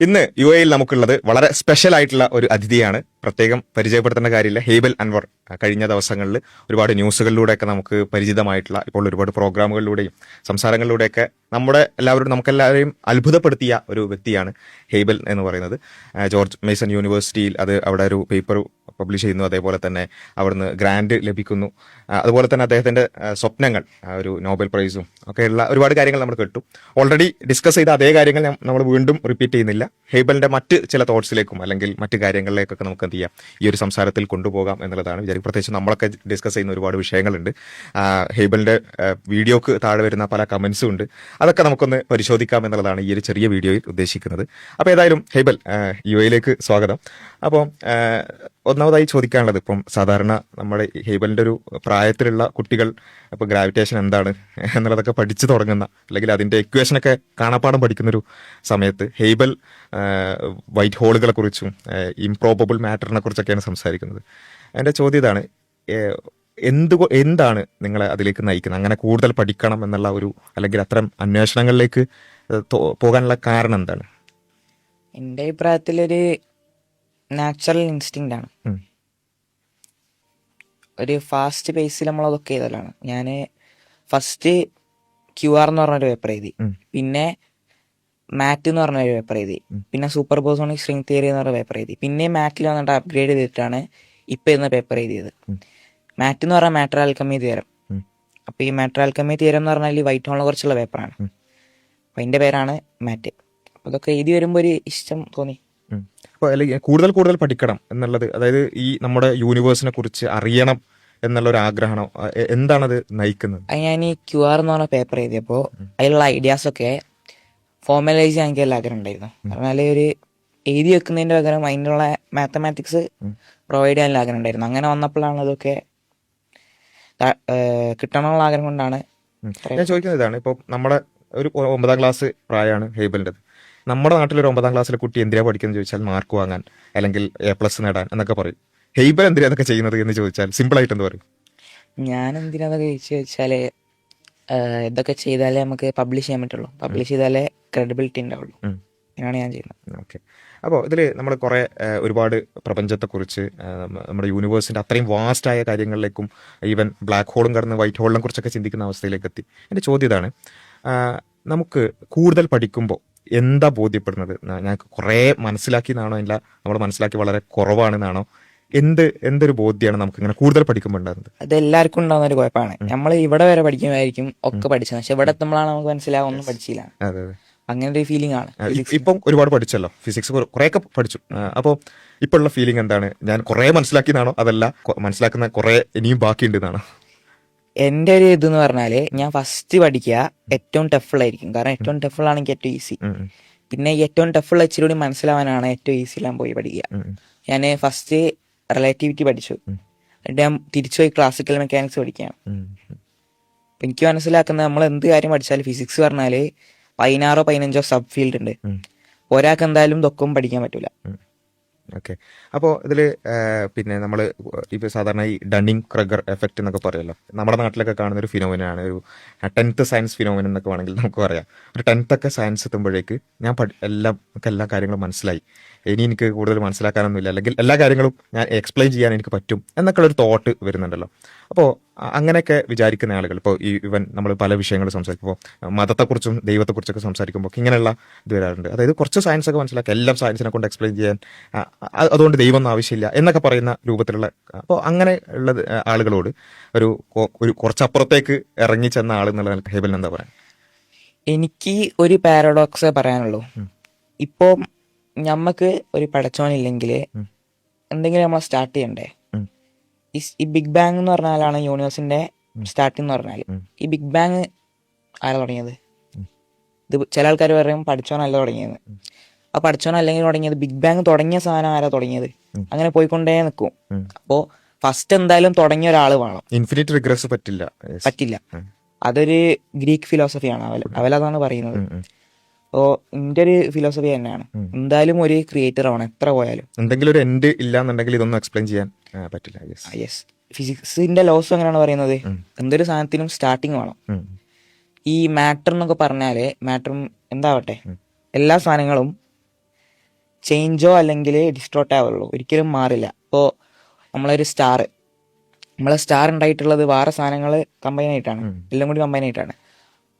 ഇന്ന് യു എയിൽ നമുക്കുള്ളത് വളരെ സ്പെഷ്യൽ ആയിട്ടുള്ള ഒരു അതിഥിയാണ് പ്രത്യേകം പരിചയപ്പെടുത്തേണ്ട കാര്യമില്ല. ഹേബൽ അൻവർ കഴിഞ്ഞ ദിവസങ്ങളിൽ ഒരുപാട് ന്യൂസുകളിലൂടെയൊക്കെ നമുക്ക് പരിചിതമായിട്ടുള്ള ഇപ്പോൾ ഒരുപാട് പ്രോഗ്രാമുകളിലൂടെയും സംസാരങ്ങളിലൂടെയൊക്കെ നമ്മുടെ എല്ലാവരും നമുക്കെല്ലാവരെയും അത്ഭുതപ്പെടുത്തിയ ഒരു വ്യക്തിയാണ് ഹേബൽ എന്ന് പറയുന്നത്. ജോർജ് മേസൺ യൂണിവേഴ്സിറ്റിയിൽ അത് അവിടെ ഒരു പേപ്പർ പബ്ലിഷ് ചെയ്യുന്നു. അതേപോലെ തന്നെ അവിടുന്ന് ഗ്രാൻഡ് ലഭിക്കുന്നു. അതുപോലെ തന്നെ അദ്ദേഹത്തിന്റെ സ്വപ്നങ്ങൾ ഒരു നോബൽ പ്രൈസും ഒക്കെയുള്ള ഒരുപാട് കാര്യങ്ങൾ നമ്മൾ കേട്ടു. ഓൾറെഡി ഡിസ്കസ് ചെയ്ത അതേ കാര്യങ്ങൾ നമ്മൾ വീണ്ടും റിപ്പീറ്റ് ചെയ്യുന്നില്ല. ഹേബലിന്റെ മറ്റ് ചില തോട്ട്സിലേക്കും അല്ലെങ്കിൽ മറ്റ് കാര്യങ്ങളിലേക്കൊക്കെ നമുക്ക് എന്ത് ചെയ്യാം ഈ ഒരു സംസാരത്തിൽ കൊണ്ടുപോകാം എന്നുള്ളതാണ്. വിചാരിക്കും പ്രത്യേകിച്ച് നമ്മളൊക്കെ ഡിസ്കസ് ചെയ്യുന്ന ഒരുപാട് വിഷയങ്ങളുണ്ട്. ഹേബലിന്റെ വീഡിയോക്ക് താഴെ വരുന്ന പല കമന്റ്സും ഉണ്ട്. അതൊക്കെ നമുക്കൊന്ന് പരിശോധിക്കാം എന്നുള്ളതാണ് ഈ ഒരു ചെറിയ വീഡിയോയിൽ ഉദ്ദേശിക്കുന്നത്. അപ്പോൾ ഏതായാലും ഹേബൽ യു എയിലേക്ക് സ്വാഗതം. അപ്പോൾ ഒന്നാമതായി ചോദിക്കാനുള്ളത് ഇപ്പം സാധാരണ നമ്മുടെ ഹേബലിന്റെ ഒരു പ്രായത്തിലുള്ള കുട്ടികൾ ഇപ്പൊ ഗ്രാവിറ്റേഷൻ എന്താണ് എന്നുള്ളതൊക്കെ പഠിച്ചു തുടങ്ങുന്ന അല്ലെങ്കിൽ അതിന്റെ എക്വേഷനൊക്കെ കാണാപ്പാടം പഠിക്കുന്ന ഒരു സമയത്ത് ഹേബൽ വൈറ്റ് ഹോളുകളെ കുറിച്ചും ഇംപ്രോബബിൾ മാറ്ററിനെ കുറിച്ചൊക്കെയാണ് സംസാരിക്കുന്നത്. എന്റെ ചോദ്യം ഇതാണ് എന്ത് എന്താണ് നിങ്ങളെ അതിലേക്ക് നയിക്കുന്നത്? അങ്ങനെ കൂടുതൽ പഠിക്കണം എന്നുള്ള ഒരു അല്ലെങ്കിൽ അത്തരം അന്വേഷണങ്ങളിലേക്ക് പോകാനുള്ള കാരണം എന്താണ്? എന്റെ അഭിപ്രായത്തിലൊരു നാച്ചുറൽ ഇൻസ്റ്റിങ് ആണ്. ഒരു ഫാസ്റ്റ് പേസിൽ നമ്മൾ അതൊക്കെ ചെയ്തതാണ്. ഞാൻ ഫസ്റ്റ് ക്യു ആർ എന്ന് പറഞ്ഞൊരു പേപ്പർ എഴുതി. പിന്നെ മാറ്റ് എന്ന് പറഞ്ഞൊരു പേപ്പർ എഴുതി. പിന്നെ സൂപ്പർ ബോസോണിക് സ്ട്രിങ് തിയറി എന്ന് പറഞ്ഞ പേപ്പർ എഴുതി. പിന്നെ മാറ്റിൽ വന്നിട്ട് അപ്ഗ്രേഡ് ചെയ്തിട്ടാണ് ഇപ്പൊ ഇന്ന് പേപ്പർ എഴുതിയത്. മാറ്റ് എന്ന് പറഞ്ഞാൽ മാറ്റർ ആൽക്കമി തീരം അപ്പൊ ഈ മാറ്റർ ആൽക്കമി തീരം എന്ന് പറഞ്ഞാൽ ഈ വൈറ്റ് ഹോളിനെ കുറിച്ചുള്ള പേപ്പറാണ് അപ്പൊ അതിന്റെ പേരാണ് മാറ്റ് അപ്പൊ അതൊക്കെ എഴുതി വരുമ്പോൾ ഒരു ഇഷ്ടം തോന്നി. അല്ലെങ്കിൽ കൂടുതൽ കൂടുതൽ പഠിക്കണം എന്നുള്ളത് അതായത് ഈ നമ്മുടെ യൂണിവേഴ്സിനെ കുറിച്ച് അറിയണം എന്നുള്ള ഒരു ആഗ്രഹം എന്താണത് നയിക്കുന്നത്? ഞാൻ ഈ ക്യു ആർ എന്ന് പറഞ്ഞ പേപ്പർ എഴുതിയപ്പോൾ അതിലുള്ള ഐഡിയാസ് ഒക്കെ ഫോർമലൈസ് ചെയ്യാൻ എനിക്ക് ആഗ്രഹം ഉണ്ടായിരുന്നു. പറഞ്ഞാൽ ഒരു എഴുതി വെക്കുന്നതിന്റെ പകരം അതിനുള്ള മാത്തമാറ്റിക്സ് പ്രൊവൈഡ് ചെയ്യാൻ ആഗ്രഹം ഉണ്ടായിരുന്നു. അങ്ങനെ വന്നപ്പോഴാണ് അതൊക്കെ കിട്ടണമെന്നുള്ള ആഗ്രഹം കൊണ്ടാണ് ഞാൻ ചോദിക്കുന്നത് ഇതാണ്. ഇപ്പോൾ നമ്മുടെ ഒരു ഒമ്പതാം ക്ലാസ് പ്രായമാണ് ഹേബലിന്റെത്. നമ്മുടെ നാട്ടിലൊരു ഒമ്പതാം ക്ലാസ്സിലെ കുട്ടി എന്തിനാ പഠിക്കുന്നത് ചോദിച്ചാൽ മാർക്ക് വാങ്ങാൻ അല്ലെങ്കിൽ എ പ്ലസ് നേടാൻ എന്നൊക്കെ പറയും. ഹെയ്ബൽ എന്തിനാ അതൊക്കെ ചെയ്യുന്നത് എന്ന് ചോദിച്ചാൽ സിമ്പിൾ ആയിട്ട് എന്ത് പറയും? ഞാൻ എന്തിനാ അതൊക്കെ ചോദിച്ചു വെച്ചാൽ ഇതൊക്കെ ചെയ്താലേ നമുക്ക് പബ്ലിഷ് ചെയ്യാൻ പറ്റുള്ളൂ. പബ്ലിഷ് ചെയ്താലേ ക്രെഡിബിലിറ്റി ഉണ്ടാവുള്ളൂ. അങ്ങനെയാണ് ഞാൻ ചെയ്യുന്നത്. ഓക്കെ. അപ്പോൾ ഇതിൽ നമ്മൾ കുറേ ഒരുപാട് പ്രപഞ്ചത്തെക്കുറിച്ച് നമ്മുടെ യൂണിവേഴ്സിന്റെ അത്രയും വാസ്റ്റായ കാര്യങ്ങളിലേക്കും ഈവൻ ബ്ലാക്ക് ഹോളും കടന്ന് വൈറ്റ് ഹോളിനെ കുറിച്ചൊക്കെ ചിന്തിക്കുന്ന അവസ്ഥയിലേക്ക് എത്തി. എന്റെ ചോദ്യം ഇതാണ് നമുക്ക് കൂടുതൽ പഠിക്കുമ്പോൾ എന്താ ബോധ്യപ്പെടുന്നത്? ഞങ്ങൾക്ക് ഞാൻ കുറേ മനസ്സിലാക്കി എന്നാണോ ഇല്ല നമ്മൾ മനസ്സിലാക്കി വളരെ കുറവാണെന്നാണോ? എന്ത് എന്തൊരു ബോധ്യമാണ് നമുക്ക് ഇങ്ങനെ കൂടുതൽ പഠിക്കുമ്പോൾ ഉണ്ടാകുന്നത്? അത് എല്ലാവർക്കും ഉണ്ടാകുന്ന ഒരു കുഴപ്പമാണ് നമ്മൾ ഇവിടെ വരെ പഠിക്കുമായിരിക്കും ഒക്കെ പഠിച്ചത്. പക്ഷെ ഇവിടെ എത്തുമ്പോഴാണ് നമുക്ക് മനസ്സിലാവും ഒന്നും പഠിച്ചില്ല. അതെ അതെ. അങ്ങനെ ഒരു ഫീലിംഗ് ആണ് ഇപ്പം ഒരുപാട് പഠിച്ചല്ലോ. ഫിസിക്സ് കുറേയൊക്കെ പഠിച്ചു. അപ്പോൾ ഇപ്പോൾ ഉള്ള ഫീലിംഗ് എന്താണ്? ഞാൻ കുറേ മനസ്സിലാക്കിയതാണോ അതല്ല മനസ്സിലാക്കുന്ന കുറേ ഇനിയും ബാക്കിയുണ്ട് എന്റെ ഒരു ഇതെന്ന് പറഞ്ഞാൽ ഞാൻ ഫസ്റ്റ് പഠിക്കുക ഏറ്റവും ടഫുള്ളായിരിക്കും കാരണം ഏറ്റവും ടഫുള്ളാണെങ്കിൽ ഏറ്റവും ഈസി പിന്നെ ഏറ്റവും ടഫുള്ള ഇച്ചിരി കൂടി മനസ്സിലാവാനാണ് ഏറ്റവും ഈസി എല്ലാം പോയി പഠിക്കുക. ഞാൻ ഫസ്റ്റ് റിലേറ്റിവിറ്റി പഠിച്ചു. എന്നിട്ട് ഞാൻ തിരിച്ചുപോയി ക്ലാസിക്കൽ മെക്കാനിക്സ് പഠിക്കാം അപ്പം എനിക്ക് മനസ്സിലാക്കുന്നത് നമ്മൾ എന്ത് കാര്യം പഠിച്ചാലും ഫിസിക്സ് പറഞ്ഞാൽ പതിനാറോ പതിനഞ്ചോ സബ് ഫീൽഡ് ഉണ്ട്. ഒരാൾക്ക് എന്തായാലും ഇതൊക്കെ പഠിക്കാൻ പറ്റൂല. ഓക്കെ. അപ്പോൾ ഇതിൽ പിന്നെ നമ്മൾ ഇപ്പോൾ സാധാരണ ഈ ഡണ്ണിങ് ക്രഗർ എഫക്റ്റ് എന്നൊക്കെ പറയുമല്ലോ നമ്മുടെ നാട്ടിലൊക്കെ കാണുന്ന ഒരു ഫിനോമിനാണ് ഒരു ടെൻത്ത് സയൻസ് ഫിനോമിനൻ എന്നൊക്കെ വേണമെങ്കിൽ നമുക്ക് പറയാം. ഒരു ടെൻത്തൊക്കെ സയൻസ് എത്തുമ്പോഴേക്ക് ഞാൻ എല്ലാം എല്ലാ കാര്യങ്ങളും മനസ്സിലായി. ഇനി എനിക്ക് കൂടുതൽ മനസ്സിലാക്കാനൊന്നുമില്ല. അല്ലെങ്കിൽ എല്ലാ കാര്യങ്ങളും ഞാൻ എക്സ്പ്ലെയിൻ ചെയ്യാൻ എനിക്ക് പറ്റും എന്നൊക്കെ ഒരു തോട്ട് വരുന്നുണ്ടല്ലോ. അപ്പോൾ അങ്ങനെയൊക്കെ വിചാരിക്കുന്ന ആളുകൾ ഇപ്പോൾ ഈ ഇവൻ നമ്മൾ പല വിഷയങ്ങൾ സംസാരിക്കുമ്പോൾ മതത്തെക്കുറിച്ചും ദൈവത്തെക്കുറിച്ചൊക്കെ സംസാരിക്കുമ്പോൾ ഇങ്ങനെയുള്ള ഇത് വരാറുണ്ട്. അതായത് കുറച്ച് സയൻസ് ഒക്കെ മനസ്സിലാക്കുക എല്ലാം സയൻസിനെ കൊണ്ട് എക്സ്പ്ലെയിൻ ചെയ്യാൻ അതുകൊണ്ട് ദൈവം ഒന്നും ആവശ്യമില്ല എന്നൊക്കെ പറയുന്ന രൂപത്തിലുള്ള അപ്പോൾ അങ്ങനെ ഉള്ള ആളുകളോട് ഒരു ഒരു കുറച്ചപ്പുറത്തേക്ക് ഇറങ്ങി ചെന്ന ആൾ എന്നുള്ള ഹേബലിന് എന്താ പറയാ എനിക്ക് ഒരു പാരഡോക്സ് പറയാനുള്ളൂ. ഇപ്പോ ഞമ്മക്ക് ഒരു പടച്ചോനില്ലെങ്കിൽ എന്തെങ്കിലും നമ്മൾ സ്റ്റാർട്ട് ചെയ്യണ്ടേ? ഈ ബിഗ് ബാങ് എന്ന് പറഞ്ഞാലാണ് യൂണിവേഴ്സിന്റെ സ്റ്റാർട്ടിംഗ് എന്ന് പറഞ്ഞാൽ ഈ ബിഗ് ബാങ് ആരാ തുടങ്ങിയത്? ഇത് ചില ആൾക്കാർ പറയും പഠിച്ചോനല്ല തുടങ്ങിയത്. ആ പഠിച്ചോൻ അല്ലെങ്കിൽ തുടങ്ങിയത് ബിഗ് ബാങ് തുടങ്ങിയ സാധനം ആരാ തുടങ്ങിയത്? അങ്ങനെ പോയിക്കൊണ്ടേ നിൽക്കും അപ്പോൾ അപ്പോ ഫസ്റ്റ് എന്തായാലും തുടങ്ങിയ ഒരാൾ വേണം. ഇൻഫിനിറ്റ് റിഗ്രസ് പറ്റില്ല. പറ്റില്ല. അതൊരു ഗ്രീക്ക് ഫിലോസഫിയാണ് അവൽ അവലതാണ് പറയുന്നത്. ഉം, ഉം. അപ്പോ എന്റെ ഒരു ഫിലോസഫി തന്നെയാണ്. എന്തായാലും ഒരു ക്രിയേറ്റർ ആവണം എത്ര പോയാലും. എന്തെങ്കിലും ഒരു എൻഡ് ഇല്ല എന്നുണ്ടെങ്കിൽ ഇതൊന്നും എക്സ്പ്ലെയിൻ ചെയ്യാൻ പറ്റില്ല യെസ് ഫിസിക്സിന്റെ ലോസ് എങ്ങനെയാണ് പറയുന്നത്? എന്തൊരു സാധനത്തിനും സ്റ്റാർട്ടിങ് വേണം. ഈ മാറ്റർ എന്നൊക്കെ പറഞ്ഞാൽ മാറ്ററും എന്താവട്ടെ? എല്ലാ സാധനങ്ങളും ചേഞ്ചോ അല്ലെങ്കിൽ ഡിസ്ട്രോട്ട് ആവുള്ളൂ. ഒരിക്കലും മാറില്ല. ഇപ്പോൾ നമ്മളൊരു സ്റ്റാർ നമ്മളെ സ്റ്റാർ ഉണ്ടായിട്ടുള്ളത് വേറെ സാധനങ്ങൾ കമ്പൈൻ ആയിട്ടാണ്. എല്ലാം കൂടി കമ്പൈൻ ആയിട്ടാണ്.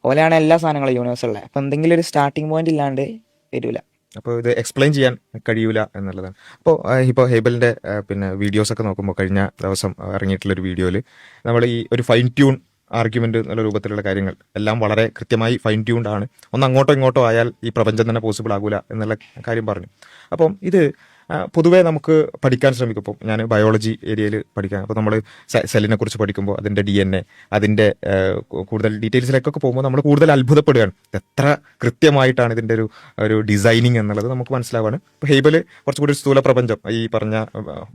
പോലെയാണ് എല്ലാ സാധനങ്ങളും യൂണിവേഴ്സുള്ളത് അപ്പം എന്തെങ്കിലും ഒരു സ്റ്റാർട്ടിംഗ് പോയിന്റ് ഇല്ലാണ്ട് വരില്ല അപ്പോൾ ഇത് എക്സ്പ്ലെയിൻ ചെയ്യാൻ കഴിയൂല എന്നുള്ളതാണ്. അപ്പോൾ ഇപ്പോൾ ഹേബലിന്റെ പിന്നെ വീഡിയോസ് ഒക്കെ നോക്കുമ്പോൾ കഴിഞ്ഞ ദിവസം ഇറങ്ങിയിട്ടുള്ള ഒരു വീഡിയോയിൽ നമ്മൾ ഈ ഒരു ഫൈൻ ട്യൂൺ ആർഗ്യുമെന്റ് എന്നുള്ള രൂപത്തിലുള്ള കാര്യങ്ങൾ എല്ലാം വളരെ കൃത്യമായി ഫൈൻ ട്യൂൺഡ് ആണ്. ഒന്ന് അങ്ങോട്ടോ ഇങ്ങോട്ടോ ആയാൽ ഈ പ്രപഞ്ചം തന്നെ പോസിബിൾ ആകൂല എന്നുള്ള കാര്യം പറഞ്ഞു. അപ്പം ഇത് പൊതുവേ നമുക്ക് പഠിക്കാൻ ശ്രമിക്കും. ഇപ്പോൾ ഞാൻ ബയോളജി ഏരിയയിൽ പഠിക്കാൻ അപ്പോൾ നമ്മൾ സെല്ലിനെ കുറിച്ച് പഠിക്കുമ്പോൾ അതിന്റെ ഡി എൻ എ അതിന്റെ കൂടുതൽ ഡീറ്റെയിൽസിലേക്കൊക്കെ പോകുമ്പോൾ നമ്മൾ കൂടുതൽ അത്ഭുതപ്പെടുകയാണ്. എത്ര കൃത്യമായിട്ടാണ് ഇതിന്റെ ഒരു ഒരു ഡിസൈനിങ് എന്നുള്ളത് നമുക്ക് മനസ്സിലാവാണ്. ഇപ്പോൾ ഹെയ്ബൽ കുറച്ചുകൂടി സ്ഥൂല പ്രപഞ്ചം ഈ പറഞ്ഞ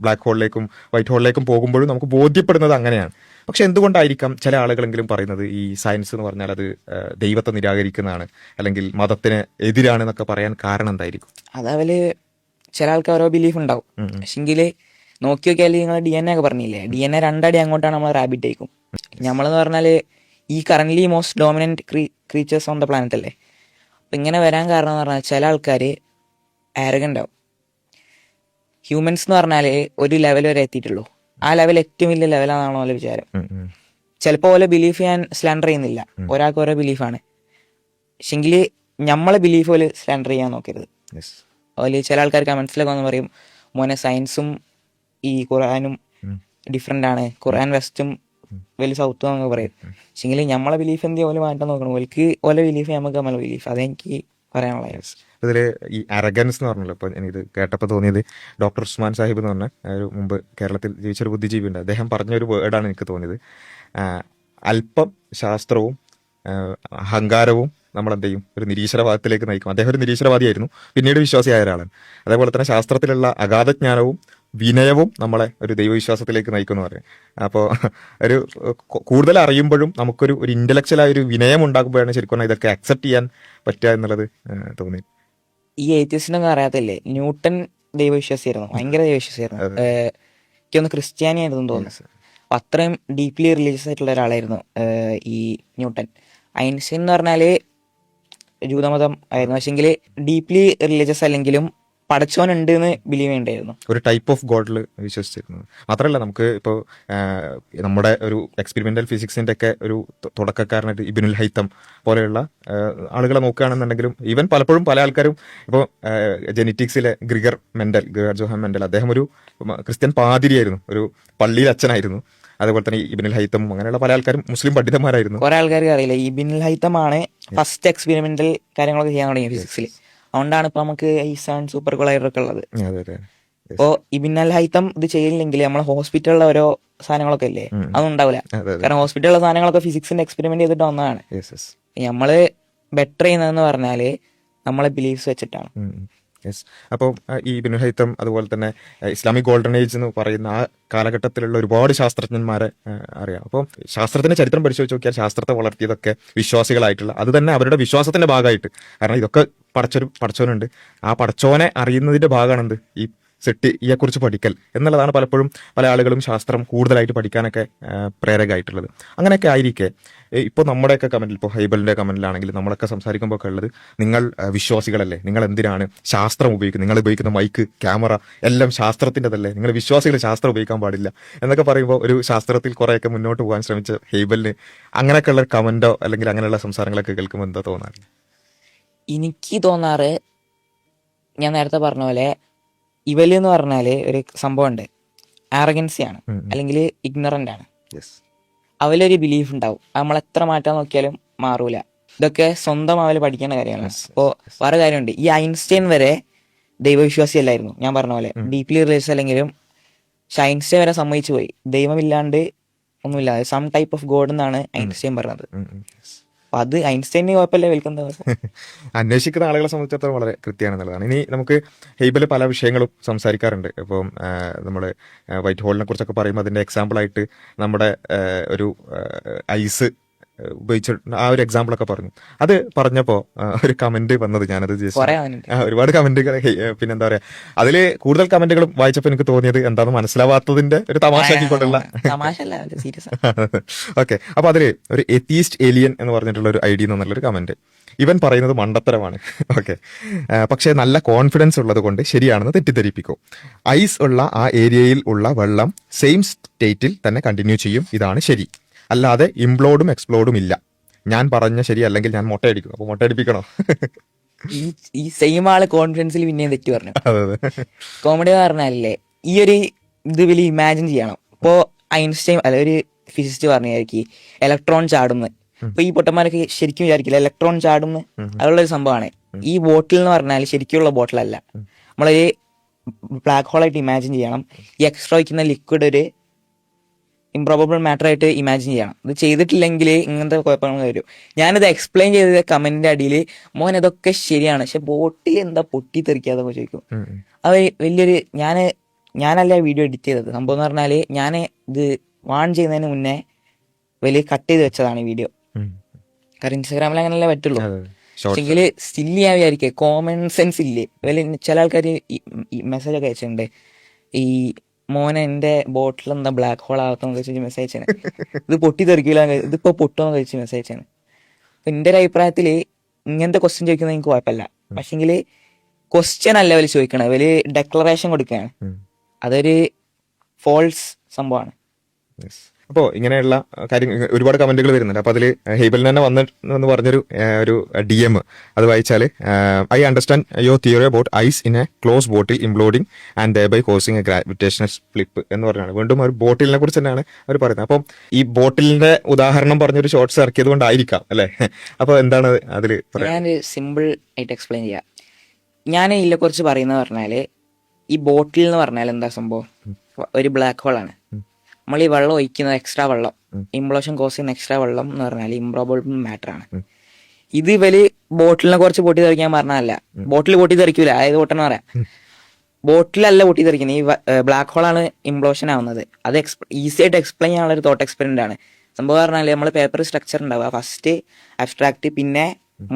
ബ്ലാക്ക് ഹോളിലേക്കും വൈറ്റ് ഹോളിലേക്കും പോകുമ്പോഴും നമുക്ക് ബോധ്യപ്പെടുന്നത് അങ്ങനെയാണ്. പക്ഷെ എന്തുകൊണ്ടായിരിക്കാം ചില ആളുകളെങ്കിലും പറയുന്നത് ഈ സയൻസ് എന്ന് പറഞ്ഞാൽ അത് ദൈവത്തെ നിരാകരിക്കുന്നതാണ് അല്ലെങ്കിൽ മതത്തിന് എതിരാണെന്നൊക്കെ പറയാൻ കാരണം എന്തായിരിക്കും? അതവൽ ചില ആൾക്ക് ഓരോ ബിലീഫ് ഉണ്ടാവും. പക്ഷെങ്കിൽ നോക്കി നോക്കിയാൽ നിങ്ങൾ ഡി എൻ എ ഒക്കെ പറഞ്ഞില്ലേ? ഡി എൻ എ രണ്ടടി അങ്ങോട്ടാണ് നമ്മൾ റാബിറ്റ് ആയിക്കും. നമ്മളെന്ന് പറഞ്ഞാൽ ഈ current most dominant creatures on the planet അല്ലേ? അപ്പം ഇങ്ങനെ വരാൻ കാരണം എന്ന് പറഞ്ഞാൽ ചില ആൾക്കാർ ആരഗന്റ് ആവും. ഹ്യൂമൻസ് എന്ന് പറഞ്ഞാൽ ഒരു ലെവൽ വരെ എത്തിയിട്ടുള്ളൂ. ആ ലെവൽ ഏറ്റവും വലിയ ലെവലാണെന്നാണ് ഓലെ വിചാരം. ചിലപ്പോൾ ഓലെ ബിലീഫ് ഞാൻ സ്ലാൻഡർ ചെയ്യുന്നില്ല. ഒരാൾക്ക് ഓരോ ബിലീഫാണ് പക്ഷെങ്കിൽ നമ്മളെ ബിലീഫ് പോലെ സ്ലാൻഡർ ചെയ്യാൻ നോക്കരുത്. അതുപോലെ ചില ആൾക്കാർക്ക് കമൻസിലൊക്കെ വന്ന് പറയും. മോനെ സയൻസും ഈ ഖുറാനും ഡിഫറെന്റ് ആണ്. ഖുറാൻ വെസ്റ്റും വലിയ സൗത്തും എന്നൊക്കെ പറയും. പക്ഷെങ്കിൽ നമ്മളെ ബിലീഫ് എന്ത് ഓല മാറ്റാൻ നോക്കണം. ഓൽക്ക് ഓല ബിലീഫ് നമുക്ക് നമ്മളെ ബിലീഫ് അതെനിക്ക് പറയാനുള്ള ഇതിൽ ഈ അരഗൻസ് എന്ന് പറഞ്ഞല്ലോ. ഇപ്പൊ എനിക്ക് കേട്ടപ്പോൾ തോന്നിയത് ഡോക്ടർ ഉസ്മാൻ സാഹിബ് എന്ന് പറഞ്ഞ ഒരു മുമ്പ് കേരളത്തിൽ ജീവിച്ചൊരു ബുദ്ധിജീവി ഉണ്ട് അദ്ദേഹം പറഞ്ഞ പറഞ്ഞൊരു വേർഡാണ് എനിക്ക് തോന്നിയത്. അല്പം ശാസ്ത്രവും അഹങ്കാരവും നമ്മൾ എന്ത് ചെയ്യും ഒരു നിരീശ്വരവാദത്തിലേക്ക് നയിക്കും. അദ്ദേഹം ഒരു നിരീശ്വരവാദിയായിരുന്നു. പിന്നീട് വിശ്വാസിയായ ഒരാളാണ്. അതേപോലെ തന്നെ ശാസ്ത്രത്തിലുള്ള അഗാധജ്ഞാനവും വിനയവും നമ്മളെ ഒരു ദൈവവിശ്വാസത്തിലേക്ക് നയിക്കുമെന്ന് പറയും. അപ്പോൾ ഒരു കൂടുതൽ അറിയുമ്പോഴും നമുക്കൊരു ഒരു ഇന്റലക്ച്വലായ ഒരു വിനയം ഉണ്ടാകുമ്പോഴാണ് ശരിക്കും പറഞ്ഞാൽ ഇതൊക്കെ അക്സെപ്റ്റ് ചെയ്യാൻ പറ്റുക എന്നുള്ളത് തോന്നി ഈ ഏത്യസിനൊന്നും അറിയാത്തല്ലേ? ന്യൂട്ടൺ ദൈവവിശ്വാസിയായിരുന്നു. ഭയങ്കര ദൈവവിശ്വാസിയായിരുന്നു. എനിക്കൊന്ന് ക്രിസ്ത്യാനി ആയിരുന്നു തോന്നുന്നു അപ്പം അത്രയും ഡീപ്ലി റിലീജിയസ് ആയിട്ടുള്ള ഒരാളായിരുന്നു ഈ ന്യൂട്ടൺ ഐൻസ്റ്റൈൻ എന്ന് പറഞ്ഞാൽ ജൂതമതം ആയിരുന്നു. പക്ഷെങ്കിൽ ഡീപ്ലി റിലീജിയസ് അല്ലെങ്കിലും പടച്ചോൻ ഉണ്ട് എന്ന് ബിലീവ് ചെയ്യണ്ടായിരുന്നു. ഒരു ടൈപ്പ് ഓഫ് ഗോഡിൽ വിശ്വസിച്ചിരുന്നത്. മാത്രമല്ല നമുക്ക് ഇപ്പോൾ നമ്മുടെ ഒരു എക്സ്പെരിമെന്റൽ ഫിസിക്സിന്റെ ഒക്കെ ഒരു തുടക്കക്കാരനായിട്ട് ഇബിനുൽ ഹൈത്തം പോലെയുള്ള ആളുകളെ നോക്കുകയാണെന്നുണ്ടെങ്കിലും ഈവൻ പലപ്പോഴും പല ആൾക്കാരും ഇപ്പോൾ ജെനറ്റിക്സിലെ Gregor Mendel Gregor Johann Mendel അദ്ദേഹം ഒരു ക്രിസ്ത്യൻ പാതിരിയായിരുന്നു. ഒരു പള്ളിയിൽ അച്ഛനായിരുന്നു അതേപോലെ തന്നെ ഇബിനുൽ ഹൈത്തം അങ്ങനെയുള്ള പല ആൾക്കാരും മുസ്ലിം പണ്ഡിതന്മാരായിരുന്നു. കുറെ ആൾക്കാർക്ക് അറിയില്ല. ഇബിനുൽ ഹൈത്തമാണ് ഫസ്റ്റ് എക്സ്പെരിമെന്റൽ കാര്യങ്ങളൊക്കെ ചെയ്യാൻ തുടങ്ങിയത് ഫിസിക്സിൽ അതുകൊണ്ടാണ് ഇപ്പൊ നമുക്ക് സൂപ്പർ കൊളൈഡർ ഒക്കെ ഉള്ളത്. ഇപ്പോ ഇബിനൽ ഹൈത്തം ഇത് ചെയ്യില്ലെങ്കിൽ നമ്മൾ ഹോസ്പിറ്റലിലെ ഓരോ സാധനങ്ങളൊക്കെ ഇല്ലേ? അതുണ്ടാവില്ല കാരണം ഹോസ്പിറ്റലിലെ സാധനങ്ങളൊക്കെ ഫിസിക്സിന്റെ എക്സ്പെരിമെന്റ് ചെയ്തിട്ട് വന്നതാണ്. നമ്മൾ ബെറ്റർ ചെയ്യുന്നതെന്ന് പറഞ്ഞാൽ നമ്മളെ ബിലീഫ്സ് വെച്ചിട്ടാണ്. യെസ് അപ്പോൾ ഈ ബിനു ഹൈത്തം അതുപോലെ തന്നെ ഇസ്ലാമിക് ഗോൾഡൻ ഏജ് എന്ന് പറയുന്ന ആ കാലഘട്ടത്തിലുള്ള ഒരുപാട് ശാസ്ത്രജ്ഞന്മാരെ അറിയാം. അപ്പോൾ ശാസ്ത്രത്തിന്റെ ചരിത്രം പരിശോധിച്ച് നോക്കിയാൽ ശാസ്ത്രത്തെ വളർത്തിയതൊക്കെ വിശ്വാസികളായിട്ടുള്ള അത് തന്നെ അവരുടെ വിശ്വാസത്തിന്റെ ഭാഗമായിട്ട്. കാരണം ഇതൊക്കെ പടച്ചൊരു പടച്ചോനുണ്ട് ആ പടച്ചോനെ അറിയുന്നതിന്റെ ഭാഗമാണ് എന്ത് ഈ സെട്ടിയെക്കുറിച്ച് പഠിക്കൽ എന്നുള്ളതാണ് പലപ്പോഴും പല ആളുകളും ശാസ്ത്രം കൂടുതലായിട്ട് പഠിക്കാനൊക്കെ പ്രേരകമായിട്ടുള്ളത് അങ്ങനെയൊക്കെ ആയിരിക്കെ. ഇപ്പോൾ നമ്മുടെയൊക്കെ കമന്റിൽ ഇപ്പോൾ ഹൈബലിന്റെ കമന്റിലാണെങ്കിൽ നമ്മളൊക്കെ സംസാരിക്കുമ്പോൾ ഒക്കെ ഉള്ളത് നിങ്ങൾ വിശ്വാസികളല്ലേ? നിങ്ങൾ എന്തിനാണ് ശാസ്ത്രം ഉപയോഗിക്കുന്നത്? നിങ്ങൾ ഉപയോഗിക്കുന്ന മൈക്ക് ക്യാമറ എല്ലാം ശാസ്ത്രത്തിന്റെതല്ലേ? നിങ്ങൾ വിശ്വാസികൾ ശാസ്ത്രം ഉപയോഗിക്കാൻ പാടില്ല എന്നൊക്കെ പറയുമ്പോൾ ഒരു ശാസ്ത്രത്തിൽ കുറേയൊക്കെ മുന്നോട്ട് പോകാൻ ശ്രമിച്ച ഹൈബലിന് അങ്ങനെയൊക്കെയുള്ള കമന്റോ അല്ലെങ്കിൽ അങ്ങനെയുള്ള സംസാരങ്ങളൊക്കെ കേൾക്കുമ്പോൾ എന്താ തോന്നാറ്? എനിക്ക് തോന്നാറ് ഞാൻ നേരത്തെ പറഞ്ഞ പോലെ ഇവൽ എന്ന് പറഞ്ഞാൽ ഒരു സംഭവം ഉണ്ട് ആറഗൻസി ആണ് അല്ലെങ്കിൽ ഇഗ്നറന്റ് ആണ്. അവലൊരു ബിലീഫ് ഉണ്ടാവും. നമ്മൾ എത്ര മാറ്റാൻ നോക്കിയാലും മാറൂല. ഇതൊക്കെ സ്വന്തം അവൽ പഠിക്കേണ്ട കാര്യമാണ് അപ്പോൾ വേറെ കാര്യമുണ്ട്. ഈ ഐൻസ്റ്റൈൻ വരെ ദൈവവിശ്വാസി അല്ലായിരുന്നു ഞാൻ പറഞ്ഞ പോലെ ഡീപ്ലി റിലീസ് അല്ലെങ്കിലും ഐൻസ്റ്റൈൻ വരെ സമ്മതിച്ചു പോയി. ദൈവമില്ലാണ്ട് ഒന്നുമില്ല. സം ടൈപ്പ് ഓഫ് ഗോഡ് എന്നാണ് ഐൻസ്റ്റൈൻ പറഞ്ഞത്. അത് ഐൻസ്റ്റൈന് കുഴപ്പമില്ല വിൽക്കുന്നത് അന്വേഷിക്കുന്ന ആളുകളെ സംബന്ധിച്ചിടത്തോളം വളരെ കൃത്യമാണെന്നുള്ളതാണ് ഇനി നമുക്ക് ഹെയ്ബൽ പല വിഷയങ്ങളും സംസാരിക്കാറുണ്ട്. ഇപ്പം നമ്മൾ വൈറ്റ് ഹോളിനെ കുറിച്ചൊക്കെ പറയുമ്പോൾ അതിന്റെ എക്സാമ്പിൾ ആയിട്ട് നമ്മുടെ ഒരു ഐസ് ഉപയോഗിച്ച ആ ഒരു എക്സാമ്പിൾ ഒക്കെ പറഞ്ഞു. അത് പറഞ്ഞപ്പോ ഒരു കമന്റ് വന്നത് ഞാനത് ഒരുപാട് കമന്റുകൾ പിന്നെന്താ പറയാ അതിൽ കൂടുതൽ കമന്റുകളും വായിച്ചപ്പോൾ എനിക്ക് തോന്നിയത് എന്താന്ന് മനസ്സിലാവാത്തതിന്റെ ഒരു തമാശ സീരിയസ് ഓക്കെ അപ്പൊ അതിൽ ഒരു എത്തീസ്റ്റ് ഏലിയൻ എന്ന് പറഞ്ഞിട്ടുള്ള ഒരു ഐഡിയ എന്നുള്ളൊരു കമന്റ് ഇവൻ പറയുന്നത് മണ്ടത്തരമാണ്. ഓക്കെ പക്ഷേ നല്ല കോൺഫിഡൻസ് ഉള്ളത് കൊണ്ട് ശരിയാണെന്ന് തെറ്റിദ്ധരിപ്പിക്കും. ഐസ് ഉള്ള ആ ഏരിയയിൽ ഉള്ള വെള്ളം സെയിം സ്റ്റേറ്റിൽ തന്നെ കണ്ടിന്യൂ ചെയ്യും. ഇതാണ് ശരി. അല്ലാതെ ഇംപ്ലോഡും എക്സ്പ്ലോഡും ഇല്ല. ഞാൻ പറഞ്ഞ ശരി അല്ലെങ്കിൽ ഞാൻ മുട്ടയടിക്കും അപ്പൊ മുട്ടയടിപ്പിക്കണോ ഈ ഈ സെയിം ആൾ കോൺഫിഡൻസിൽ പിന്നെയും തെറ്റു പറഞ്ഞു. അതെ അതെ. കോമഡി പറഞ്ഞാലേ ഈ ഒരു ഇത് വലിയ ഇമാജിൻ ചെയ്യണം. ഇപ്പോ ഐൻസ്റ്റൈൻ അല്ല ഒരു ഫിസിസ്റ്റ് പറഞ്ഞായിരിക്കും ഇലക്ട്രോൺ ചാടുന്നു. ഇപ്പൊ ഈ പൊട്ടന്മാരൊക്കെ ശരിക്കും വിചാരിക്കില്ല ഇലക്ട്രോൺ ചാടുന്നു? അതുള്ള ഒരു സംഭവമാണ് ഈ ബോട്ടിൽ എന്ന് പറഞ്ഞാൽ ശരിക്കുള്ള ബോട്ടിലല്ല നമ്മളൊരു ബ്ലാക്ക് ഹോൾ ആയിട്ട് ഇമാജിൻ ചെയ്യണം. ഈ എക്സ്ട്രാ വയ്ക്കുന്ന ലിക്വിഡ് ഒരു ഇംപ്രോബിൾ മാറ്റർ ആയിട്ട് ഇമാജിൻ ചെയ്യണം. ഇത് ചെയ്തിട്ടില്ലെങ്കിൽ ഇങ്ങനത്തെ കുഴപ്പങ്ങൾ വരും ഞാനിത് എക്സ്പ്ലെയിൻ ചെയ്ത കമന്റിന്റെ അടിയിൽ മോൻ ഇതൊക്കെ ശരിയാണ്. പക്ഷെ ബോട്ടിൽ എന്താ പൊട്ടി തെറിക്കാതൊക്കെ ചോദിക്കും. അത് വലിയൊരു ഞാൻ ഞാനല്ല വീഡിയോ എഡിറ്റ് ചെയ്തത്. സംഭവം എന്ന് പറഞ്ഞാൽ ഞാൻ ഇത് വാൺ ചെയ്യുന്നതിന് മുന്നേ വലിയ കട്ട് ചെയ്ത് വെച്ചതാണ് ഈ വീഡിയോ. കാരണം ഇൻസ്റ്റാഗ്രാമിൽ അങ്ങനെയല്ലേ പറ്റുള്ളൂ. പക്ഷെങ്കിൽ സ്റ്റിൽ ഞാൻ വിചാരിക്കേ കോമൺ സെൻസ് ഇല്ലേ? വലിയ ചില ആൾക്കാർ മെസ്സേജ് ഒക്കെ അയച്ചിട്ടുണ്ട്. ഈ മോനെ എന്റെ ബോട്ടിൽ എന്താ ബ്ലാക്ക് ഹോൾ ആകത്തെന്ന് കഴിച്ച് മെസ്സേജ് അയച്ചാണ് ഇത് പൊട്ടി തെറിക്കില്ല ഇതിപ്പോ പൊട്ടോന്ന് കഴിച്ച് മെസ്സേജ് അയച്ചാണ് അപ്പൊ എന്റെ ഒരു അഭിപ്രായത്തിൽ ഇങ്ങനത്തെ ക്വസ്റ്റ്യൻ ചോദിക്കുന്നത് എനിക്ക് കുഴപ്പമില്ല. പക്ഷെങ്കിൽ ക്വസ്റ്റ്യൻ അല്ല അവർ ചോദിക്കണേ അവർ ഡെക്ലറേഷൻ കൊടുക്കുകയാണ്. അതൊരു ഫോൾസ് സംഭവമാണ്. Yes. അപ്പോ ഇങ്ങനെയുള്ള കാര്യങ്ങൾ ഒരുപാട് കമന്റുകൾ വരുന്നുണ്ട്. അപ്പോൾ അതിൽ ഹേബലിന് തന്നെ വന്നിട്ടെന്ന് പറഞ്ഞൊരു ഒരു ഡി എം അത് വായിച്ചാൽ I understand your theory about ice in a close bottle imploding and the by causing a gravitational flip എന്ന് പറഞ്ഞാണ്. വീണ്ടും ഒരു ബോട്ടിലിനെ കുറിച്ച് തന്നെയാണ് അവർ പറയുന്നത്. അപ്പം ഈ ബോട്ടിലിന്റെ ഉദാഹരണം പറഞ്ഞൊരു ഷോർട്സ് ഇറക്കിയത് കൊണ്ടായിരിക്കാം അല്ലേ? അപ്പോൾ എന്താണ് അതിൽ ഞാൻ സിമ്പിൾ ആയിട്ട് എക്സ്പ്ലെയിൻ ചെയ്യാം. ഞാൻ ഇതിനെ കുറിച്ച് പറയുന്നത് പറഞ്ഞാൽ ഈ ബോട്ടിൽ എന്ന് പറഞ്ഞാൽ എന്താ സംഭവം? ഒരു ബ്ലാക്ക് ഹോൾ ആണ്. നമ്മൾ ഈ വെള്ളം ഒഴിക്കുന്നത് എക്സ്ട്രാ വെള്ളം ഇംപ്ലോഷൻ കോസ് ചെയ്യുന്ന എക്സ്ട്രാ വെള്ളം എന്ന് പറഞ്ഞാൽ ഇംപ്രോബിൾ മാറ്റർ ആണ്. ഇത് ഇവർ ബോട്ടിലിനെ കുറച്ച് പൊട്ടി തെറിക്കാൻ പറഞ്ഞതല്ല. ബോട്ടിൽ പൊട്ടി തെറിക്കൂല. അതായത് പൊട്ടെന്ന് പറയാം. ബോട്ടിലല്ല പൊട്ടി തെറിക്കുന്നത് ഈ ബ്ലാക്ക് ഹോൾ ആണ് ഇംപ്ലോഷൻ ആവുന്നത്. അത് ഈസി ആയിട്ട് എക്സ്പ്ലെയിൻ ചെയ്യാനുള്ള ഒരു തോട്ട് എക്സ്പെരിമെന്റ് ആണ്. സംഭവം പറഞ്ഞാൽ നമ്മൾ പേപ്പർ സ്ട്രക്ചർ ഉണ്ടാവുക. ഫസ്റ്റ് അബ്സ്ട്രാക്ട് പിന്നെ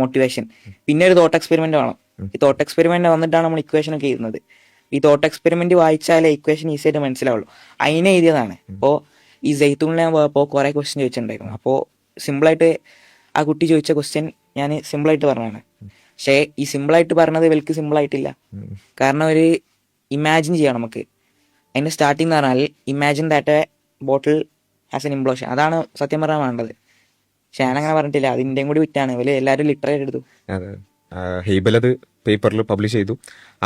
മോട്ടിവേഷൻ പിന്നെ ഒരു തോട്ട് എക്സ്പെരിമെന്റ് വേണം. ഈ തോട്ട് എക്സ്പെരിമെന്റ് വന്നിട്ടാണ് നമ്മൾ ഇക്വേഷൻ ഒക്കെ എഴുതുന്നത്. ഈ തോട്ട് എക്സ്പെരിമെന്റ് വായിച്ചാലേ ഇക്വേഷൻ ഈസി ആയിട്ട് മനസ്സിലാവുള്ളൂ. അതിനെ എഴുതിയതാണ്. അപ്പോൾ ഈ ജയ്ത്തൂണിൽ ഞാൻ പോയപ്പോൾ കുറെ ക്വസ്റ്റ്യൻ ചോദിച്ചിട്ടുണ്ടായിരുന്നു. അപ്പോൾ സിമ്പിളായിട്ട് ആ കുട്ടി ചോദിച്ച ക്വസ്റ്റ്യൻ ഞാൻ സിമ്പിളായിട്ട് പറഞ്ഞതാണ്. പക്ഷേ ഈ സിമ്പിളായിട്ട് പറഞ്ഞത് ഇവർക്ക് സിമ്പിൾ ആയിട്ടില്ല. കാരണം ഒരു ഇമാജിൻ ചെയ്യാം നമുക്ക്. അതിന്റെ സ്റ്റാർട്ടിങ് എന്ന് പറഞ്ഞാൽ imagine that a bottle as an implosion അതാണ് സത്യം പറഞ്ഞാൽ വേണ്ടത്. പക്ഷെ ഞാൻ അങ്ങനെ പറഞ്ഞിട്ടില്ല അതിന്റെയും കൂടി വിറ്റാണ്. ഇവർ എല്ലാവരും ലിറ്ററേറ്റ് എടുത്തു. ഹെയ്ബൽ അത് പേപ്പറിൽ പബ്ലിഷ് ചെയ്തു.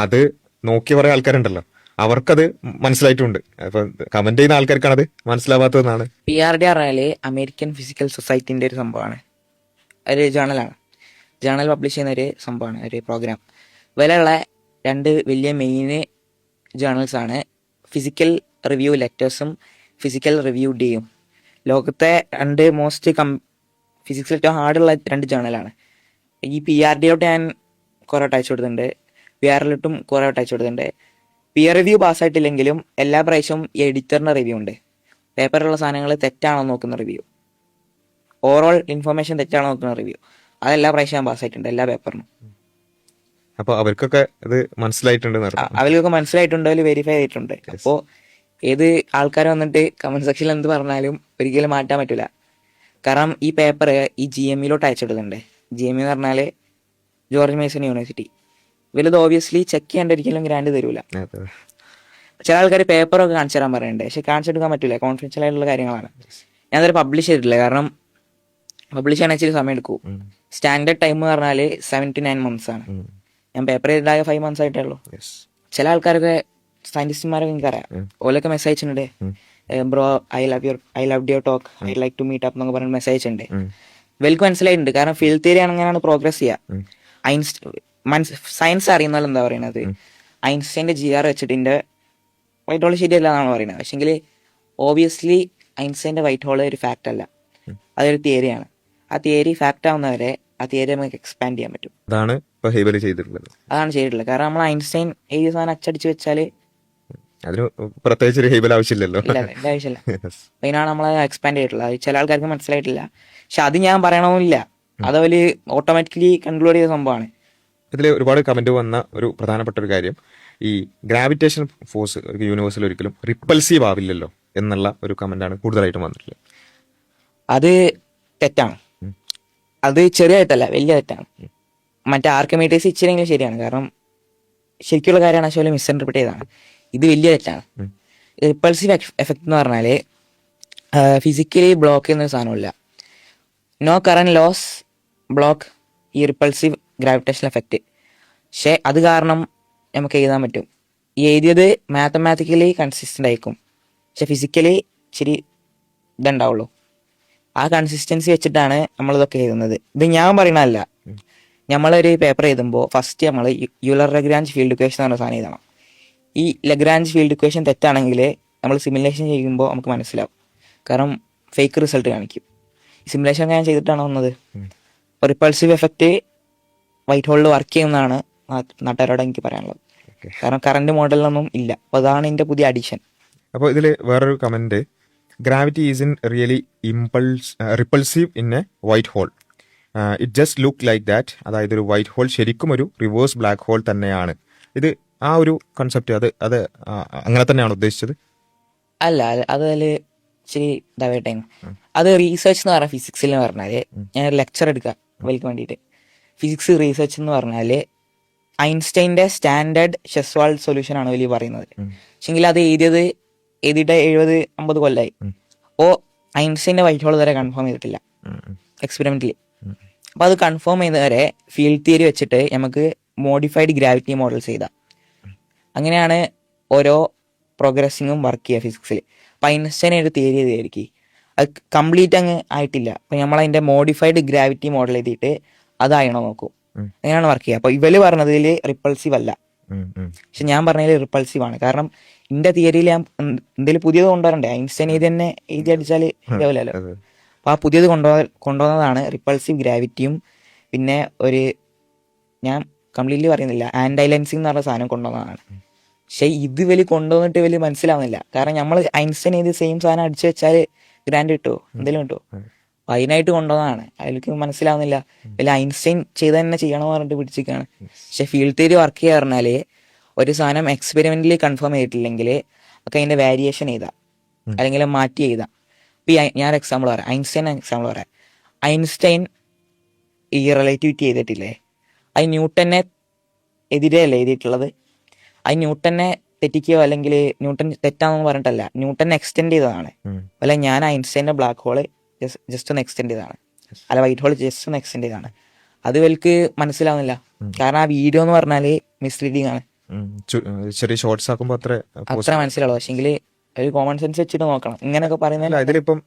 അത് നോക്കിയ കുറെ ആൾക്കാരുണ്ടല്ലോ. അവർക്കത് മനസ്സിലായിട്ടുണ്ട്. അപ്പൊ കമന്റ് ചെയ്യുന്ന ആൾക്കാർക്കാണ് അത് മനസ്സിലാവാത്തതെന്നാണ്. പി ആർ ഡി പറഞ്ഞാൽ അമേരിക്കൻ ഫിസിക്കൽ സൊസൈറ്റിന്റെ ഒരു സംഭവമാണ്. ഒരു ജേണലാണ് ജേണൽ പബ്ലിഷ് ചെയ്യുന്ന ഒരു സംഭവമാണ് ഒരു പ്രോഗ്രാം വിലയുള്ള രണ്ട് വലിയ മെയിൻ ജേണൽസ് ആണ് ഫിസിക്കൽ റിവ്യൂ ലെറ്റേഴ്സും ഫിസിക്കൽ റിവ്യൂ ഡേയും ലോകത്തെ രണ്ട് മോസ്റ്റ് കം ഫിസിക്സിൽ ഏറ്റവും ഹാർഡുള്ള രണ്ട് ജേണലാണ് ഈ പി ആർ ഡിയോട്ട് ഞാൻ കുറേ അയച്ചു കൊടുത്തിട്ടുണ്ട്. പി ആറിലിട്ടും കുറേ വട്ടം അയച്ചു കൊടുത്തിട്ടുണ്ട്. പിയർ റിവ്യൂ പാസ്സായിട്ടില്ലെങ്കിലും എല്ലാ പ്രാവശ്യവും എഡിറ്ററിന് റിവ്യൂ ഉണ്ട്. പേപ്പറിലുള്ള സാധനങ്ങൾ തെറ്റാണോ നോക്കുന്ന റിവ്യൂ ഓവറോൾ ഇൻഫർമേഷൻ തെറ്റാണോ നോക്കുന്ന റിവ്യൂ അതെല്ലാ പ്രാവശ്യം പാസ്സായിട്ടുണ്ട് എല്ലാ പേപ്പറിനും അപ്പൊ അവർക്കൊക്കെ ഇത് മനസ്സിലായിട്ടുണ്ട് അവർക്കൊക്കെ അവർക്ക് മനസ്സിലായിട്ടുണ്ട് അവർ വെരിഫൈ ചെയ്തിട്ടുണ്ട്. അപ്പോൾ ഏത് ആൾക്കാർ വന്നിട്ട് കമന്റ് സെക്ഷനിൽ എന്ത് പറഞ്ഞാലും ഒരിക്കലും മാറ്റാൻ പറ്റില്ല കാരണം ഈ പേപ്പർ ഈ ജി എം ഇയിലോട്ട് അയച്ചിടുന്നുണ്ട് ജി എം എന്ന് പറഞ്ഞാൽ ജോർജ് മേസൺ യൂണിവേഴ്സിറ്റി ഇവരിത് ഓബിയസ്ലി ചെക്ക് ചെയ്യാണ്ട് ഒരിക്കലും ഗ്രാൻഡ് തരൂല. ചില ആൾക്കാർ പേപ്പറൊക്കെ കാണിച്ചു തരാൻ പറയുന്നുണ്ട് പക്ഷെ കാണിച്ചെടുക്കാൻ പറ്റില്ല കോൺഫിഡൻഷ്യൽ ആയിട്ടുള്ള കാര്യങ്ങളാണ്. ഞാൻ അതൊരു പബ്ലിഷ് ചെയ്തിട്ടില്ല. കാരണം പബ്ലിഷ് ചെയ്യാൻ ഇച്ചിരി സമയം എടുക്കൂ. സ്റ്റാൻഡേർഡ് ടൈം എന്ന് പറഞ്ഞാൽ സെവൻ ടു നയൻ മന്ത്സ് ആണ് ഞാൻ പേപ്പർ ചെയ്തിട്ടായ ഫൈവ് മന്ത്സ് ആയിട്ടേ ഉള്ളൂ. ചില ആൾക്കാരൊക്കെ സയന്റിസ്റ്റുമാരൊക്കെ എനിക്കറിയാം. ഓലൊക്കെ മെസ്സേജ് അയച്ചിട്ടുണ്ട് bro I love your I love your talk I like to meet up എന്നൊക്കെ പറഞ്ഞ മെസ്സേജ് ഉണ്ട് വെൽക്ക് മനസ്സിലായിട്ടുണ്ട്. കാരണം ഫീൽഡ് തിയറി അങ്ങനെയാണ് പ്രോഗ്രസ് ചെയ്യുക സയൻസ് അറിയുന്ന എന്താ പറയുന്നത് ഐൻസ്റ്റൈന്റെ ജി ആർ വെച്ചിട്ട് ഇതിന്റെ വൈറ്റ് ഹോൾ ശരിയല്ല എന്നാണ് പറയുന്നത് പക്ഷെങ്കിൽ ഓബിയസ്ലി ഐൻസ്റ്റൈന്റെ വൈറ്റ് ഹോൾ ഒരു ഫാക്റ്റ് അല്ല. അതൊരു തിയറിയാണ് ആ തിയറി ഫാക്റ്റ് ആവുന്നവരെ ആ തിയറി നമുക്ക് എക്സ്പാൻഡ് ചെയ്യാൻ പറ്റും. അതാണ് ഹേബൽ ചെയ്തിട്ടുള്ളത്. അതാണ് ചെയ്തിട്ടുള്ളത്. കാരണം നമ്മൾ ഐൻസ്റ്റൈൻ എഴുതിയ സാധനം അച്ചടിച്ച് വെച്ചാൽ അതിന് പ്രത്യേകിച്ച് ഒരു ഹേബൽ ആവശ്യമില്ലല്ലോ. ആവശ്യമില്ല. അതിനാണ് നമ്മൾ എക്സ്പാൻഡ് ചെയ്തിട്ടുള്ളത്. ചില ആൾക്കാർക്ക് മനസ്സിലായിട്ടില്ല. പക്ഷെ അത് ഞാൻ പറയണമെന്നില്ല അത് അവർ ഓട്ടോമാറ്റിക്കലി കൺക്ലൂഡ് ചെയ്ത സംഭവമാണ്. ഇതിൽ ഒരുപാട് കമന്റ് വന്ന ഒരു പ്രധാനപ്പെട്ട ഒരു കാര്യം ഈ ഗ്രാവിറ്റേഷൻ ഫോഴ്സ് യൂണിവേഴ്സിൽ ഒരിക്കലും റിപ്പൾസീവ് ആവില്ലല്ലോ എന്നുള്ള ഒരു കമന്റാണ് കൂടുതലായിട്ടും വന്നിട്ടുള്ളത്. അത് തെറ്റാണ്. അത് ചെറിയ തെറ്റല്ല വലിയ തെറ്റാണ്. മറ്റേ ആർക്കമീറ്റേഴ്സ് ഇച്ചിരെങ്കിലും ശരിയാണ്. കാരണം ശരിക്കുള്ള കാര്യമാണ് പക്ഷേ മിസ്ഇന്റർപ്രിറ്റ് ചെയ്തതാണ്. ഇത് വലിയ തെറ്റാണ്. റിപ്പൾസീവ് എഫക്റ്റ് എന്ന് പറഞ്ഞാൽ ഫിസിക്കലി ബ്ലോക്ക് ചെയ്യുന്ന ഒരു സാധനമില്ല നോ കറന്റ് ലോസ് ബ്ലോക്ക് ഈ റിപ്പൾസീവ് ഗ്രാവിറ്റേഷൻ എഫക്റ്റ് പക്ഷേ അത് കാരണം നമുക്ക് എഴുതാൻ പറ്റും. ഈ എഴുതിയത് മാത്തമാറ്റിക്കലി കൺസിസ്റ്റന്റ് ആയിരിക്കും. പക്ഷെ ഫിസിക്കലി ഇച്ചിരി ഇതുണ്ടാവുള്ളൂ. ആ കൺസിസ്റ്റൻസി വെച്ചിട്ടാണ് നമ്മളിതൊക്കെ എഴുതുന്നത്. ഇത് ഞാൻ പറയണതല്ല. നമ്മളൊരു പേപ്പർ എഴുതുമ്പോൾ ഫസ്റ്റ് നമ്മൾ യുലർ ലഗ്രാഞ്ച് ഫീൽഡ് ഇക്വേഷൻ എന്ന് പറഞ്ഞ സാധനം എഴുതണം. ഈ ലഗ്രാഞ്ച് ഫീൽഡ് ഇക്വേഷൻ തെറ്റാണെങ്കിൽ നമ്മൾ സിമുലേഷൻ ചെയ്യുമ്പോൾ നമുക്ക് മനസ്സിലാവും. കാരണം ഫേക്ക് റിസൾട്ട് കാണിക്കും. സിമുലേഷൻ ഞാൻ ചെയ്തിട്ടാണ് വന്നത്? റിപ്പൾസീവ് എഫക്റ്റ് വൈറ്റ് ഹോളിൽ വർക്ക് ചെയ്യുന്നതാണ് നാട്ടുകാരോട് എനിക്ക് പറയാനുള്ളത്. കാരണം കറണ്ട് മോഡലിലൊന്നും ഇല്ല. അപ്പോൾ അതാണ് എന്റെ പുതിയ അഡീഷൻ അപ്പോൾ ഇതിൽ വേറൊരു comment gravity is in really impulse repulsive in a white hole it just look like that അതായത് ഒരു വൈറ്റ് ഹോൾ ശരിക്കും ഒരു റിവേഴ്സ് ബ്ലാക്ക് ഹോൾ തന്നെയാണ്. ഇത് ആ ഒരു കൺസെപ്റ്റ് അത് അത് അങ്ങനെ തന്നെയാണ് ഉദ്ദേശിച്ചത്? അല്ല അത് ഇച്ചിരി ഇതാവട്ടെ അത് റീസെർച്ച് എന്ന് പറഞ്ഞ ഫിസിക്സിൽ പറഞ്ഞാൽ ഞാൻ ലെക്ചർ എടുക്കാം. ഇവർക്ക് വേണ്ടിയിട്ട്. ഫിസിക്സ് റീസെർച്ച് എന്ന് പറഞ്ഞാൽ ഐൻസ്റ്റൈന്റെ സ്റ്റാൻഡേർഡ് ഷെസ്വാൾ സൊല്യൂഷൻ ആണ് വലിയ പറയുന്നത്. പക്ഷെങ്കിൽ അത് എഴുതിയത് എഴുതിയിട്ട് എഴുപത് അമ്പത് കൊല്ലമായി ഓ ഐൻസ്റ്റൈന്റെ വൈറ്റ് ഹോൾ വരെ കൺഫേം ചെയ്തിട്ടില്ല. എക്സ്പെരിമെന്റിൽ അപ്പോൾ അത് കൺഫേം ചെയ്യുന്നവരെ ഫീൽഡ് തിയറി വെച്ചിട്ട് നമുക്ക് മോഡിഫൈഡ് ഗ്രാവിറ്റി മോഡൽസ് ചെയ്താൽ അങ്ങനെയാണ് ഓരോ പ്രോഗ്രസിങ്ങും വർക്ക് ചെയ്യുക ഫിസിക്സിൽ അപ്പൊ ഐൻസ്റ്റൈൻ ഒരു തിയറി ചെയ്തായിരിക്കും അത് കംപ്ലീറ്റ് അങ്ങ് ആയിട്ടില്ല. അപ്പം നമ്മൾ അതിന്റെ മോഡിഫൈഡ് ഗ്രാവിറ്റി മോഡൽ എഴുതിയിട്ട് അതായണോ നോക്കും. അങ്ങനെയാണ് വർക്ക് ചെയ്യുക. അപ്പോൾ ഇവർ പറഞ്ഞതിൽ റിപ്പൾസീവ് അല്ല. പക്ഷെ ഞാൻ പറഞ്ഞതിൽ റിപ്പൾസീവ് ആണ്. കാരണം എന്റെ തിയറിയിൽ ഞാൻ എന്തെങ്കിലും പുതിയത് കൊണ്ടുവരണ്ടേ? ഐൻസ്റ്റൈൻ എഴുതി തന്നെ എഴുതി അടിച്ചാൽ ഇതാവില്ലല്ലോ അപ്പൊ ആ പുതിയത് കൊണ്ടുപോ കൊണ്ടുവന്നതാണ് റിപ്പൾസീവ് ഗ്രാവിറ്റിയും പിന്നെ ഒരു ഞാൻ കംപ്ലീറ്റ്ലി പറയുന്നില്ല. ആൻഡൈലൻസിങ് എന്ന് പറഞ്ഞ സാധനം കൊണ്ടുവന്നതാണ്. പക്ഷെ ഇത് വലിയ കൊണ്ടുവന്നിട്ട് വലിയ മനസ്സിലാവുന്നില്ല. കാരണം നമ്മൾ ഐൻസ്റ്റൈൻ ഇത് സെയിം സാധനം അടിച്ചു വെച്ചാൽ ഗ്രാൻഡ് കിട്ടുമോ എന്തെങ്കിലും കിട്ടുമോ അപ്പൊ അതിനായിട്ട് കൊണ്ടുവന്നതാണ്. അതിലേക്ക് മനസ്സിലാവുന്നില്ല. വലിയ ഐൻസ്റ്റൈൻ ചെയ്ത് തന്നെ ചെയ്യണമെന്ന് പറഞ്ഞിട്ട് പിടിച്ചിരിക്കുകയാണ്. പക്ഷെ ഫീൽഡ് തിയറി വർക്ക് ചെയ്യാൻ പറഞ്ഞാൽ ഒരു സാധനം എക്സ്പെരിമെന്റിൽ കൺഫേം ചെയ്തിട്ടില്ലെങ്കിൽ ഒക്കെ അതിന്റെ വേരിയേഷൻ ചെയ്താ അല്ലെങ്കിൽ മാറ്റി ചെയ്താ ഇപ്പൊ ഞാൻ എക്സാമ്പിൾ പറയാം. ഐൻസ്റ്റൈൻ എക്സാമ്പിൾ പറയാം. ഐൻസ്റ്റൈൻ ഈ റിലേറ്റിവിറ്റി ചെയ്തിട്ടില്ലേ അത് ന്യൂട്ടനെ എതിരെയല്ലേ എഴുതിയിട്ടുള്ളത്? അത് ന്യൂട്ടനെ തെറ്റിക്കുകയോ അല്ലെങ്കിൽ ന്യൂട്ടൺ തെറ്റാണെന്ന് പറഞ്ഞിട്ടല്ല. ന്യൂട്ടൺ എക്സ്റ്റെൻഡ് ചെയ്തതാണ്. അല്ല ഞാൻ ഐൻസ്റ്റൈന്റെ ബ്ലാക്ക് ഹോൾ ജസ്റ്റ് ഒന്ന് എക്സ്റ്റെൻഡ് ചെയ്തതാണ്. അല്ല വൈറ്റ് ഹോൾ ജസ്റ്റ് ഒന്ന് എക്സ്റ്റെൻഡ് ചെയ്തതാണ്. അത് ഇവർക്ക് മനസ്സിലാവുന്നില്ല. കാരണം ആ വീഡിയോ എന്ന് പറഞ്ഞാൽ മിസ്ലീഡിങ് ആണ്. ചെറിയ ഷോർട്സ് ആക്കുമ്പോൾ അത്ര അത്ര മനസ്സിലാവുള്ളൂ. പക്ഷെങ്കിൽ ഒരു കോമൺ സെൻസ് വെച്ചിട്ട് നോക്കണം. ഇങ്ങനെയൊക്കെ അല്ല പറയുന്നതിൽ ഇതിലിപ്പം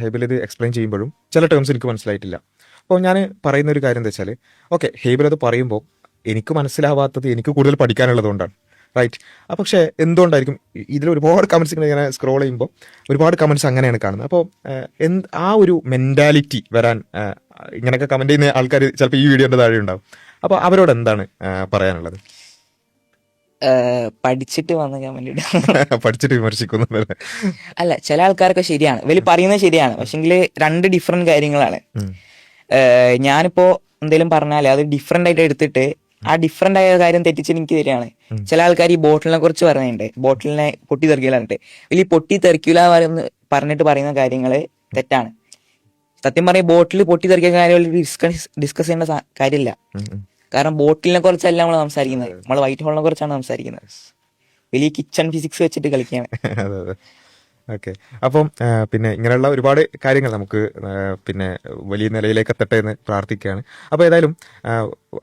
ഹേബിൽ ഇത് എക്സ്പ്ലെയിൻ ചെയ്യുമ്പോഴും ചില ടേംസ് എനിക്ക് മനസ്സിലായിട്ടില്ല. അപ്പോൾ ഞാൻ പറയുന്ന ഒരു കാര്യം എന്താ വെച്ചാൽ ഓക്കെ ഹേബിൾ അത് പറയുമ്പോൾ എനിക്ക് മനസ്സിലാവാത്തത് എനിക്ക് കൂടുതൽ പഠിക്കാനുള്ളത് കൊണ്ടാണ് റൈറ്റ് ആ പക്ഷേ എന്തുകൊണ്ടായിരിക്കും ഇതിൽ ഒരുപാട് കമൻസ് ഇങ്ങനെ ഇങ്ങനെ സ്ക്രോൾ ചെയ്യുമ്പോൾ ഒരുപാട് കമൻസ് അങ്ങനെയാണ് കാണുന്നത്. അപ്പോൾ എന്ത് ആ ഒരു മെന്റാലിറ്റി വരാൻ ഇങ്ങനെയൊക്കെ കമന്റ് ചെയ്യുന്ന ആൾക്കാർ ചിലപ്പോൾ ഈ വീഡിയോന്റെ താഴെ ഉണ്ടാവും. അപ്പോൾ അവരോട് എന്താണ് പറയാനുള്ളത്? പഠിച്ചിട്ട് വന്ന വേണ്ടിയിട്ട് പഠിച്ചിട്ട് വിമർശിക്കുന്നു അല്ല? ചില ആൾക്കാരൊക്കെ ശരിയാണ്. വലിയ പറയുന്നത് ശരിയാണ്. പക്ഷെങ്കിൽ രണ്ട് ഡിഫറെന്റ് കാര്യങ്ങളാണ്. ഞാനിപ്പോ എന്തെങ്കിലും പറഞ്ഞാൽ അത് ഡിഫറെന്റ് ആയിട്ട് എടുത്തിട്ട് ആ ഡിഫറെന്റ് ആയ കാര്യം തെറ്റിച്ച് എനിക്ക് തരികയാണ്. ചില ആൾക്കാർ ഈ ബോട്ടിലിനെ കുറിച്ച് പറയുന്നുണ്ട്. ബോട്ടിലിനെ പൊട്ടി തെറിക്കലാന്നിട്ട് വലിയ പൊട്ടി തെറിക്കില്ല എന്ന് പറഞ്ഞിട്ട് പറയുന്ന കാര്യങ്ങൾ തെറ്റാണ്. സത്യം പറഞ്ഞ ബോട്ടിൽ പൊട്ടി തെറിക്കുന്ന കാര്യം ഡിസ്കസ് ഡിസ്കസ് ചെയ്യേണ്ട കാര്യമില്ല. കാരണം ബോട്ടിലിനെ കുറിച്ചല്ല നമ്മൾ സംസാരിക്കുന്നത്. നമ്മൾ വൈറ്റ് ഹോളിനെ കുറിച്ചാണ് സംസാരിക്കുന്നത്. വലിയ കിച്ചൺ ഫിസിക്സ് വെച്ചിട്ട് കളിക്കുകയാണ്. ഓക്കെ. അപ്പം പിന്നെ ഇങ്ങനെയുള്ള ഒരുപാട് കാര്യങ്ങൾ നമുക്ക് പിന്നെ വലിയ നിലയിലേക്ക് എത്തട്ടെ എന്ന് പ്രാർത്ഥിക്കുകയാണ്. അപ്പോൾ ഏതായാലും